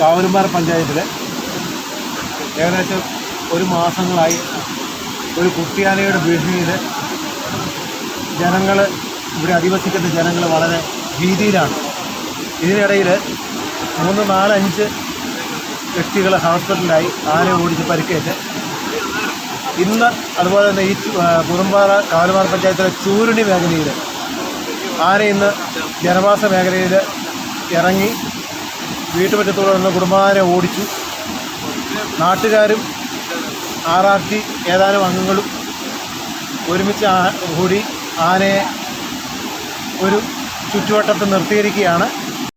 കാവലുമാർ പഞ്ചായത്തിൽ ഏകദേശം ഒരു മാസങ്ങളായി ഒരു കുട്ടിയാനയുടെ ഭീഷണിയിൽ ജനങ്ങൾ ഇവിടെ അധിവസിക്കുന്ന ജനങ്ങൾ വളരെ ഭീതിയിലാണ്. ഇതിനിടയിൽ മൂന്ന് നാലഞ്ച് വ്യക്തികൾ ഹോസ്പിറ്റലിലായി ആനയെ ഓടിച്ച് പരിക്കേറ്റ്. ഇന്ന് അതുപോലെ തന്നെ ഈ കുറുമ്പാറ കാലുമാർ പഞ്ചായത്തിലെ ചൂരുണി മേഖലയിൽ ആന ഇന്ന് ജനവാസ മേഖലയിൽ ഇറങ്ങി വീട്ടുമുറ്റത്തോടെ നിന്ന് കുടുംബാനെ ഓടിച്ചു. നാട്ടുകാരും ആർ ആർ ടി ഏതാനും അംഗങ്ങളും ഒരുമിച്ച് കൂടി ആനയെ ഒരു ചുറ്റുവട്ടത്ത് നിർത്തിയിരിക്കുകയാണ്.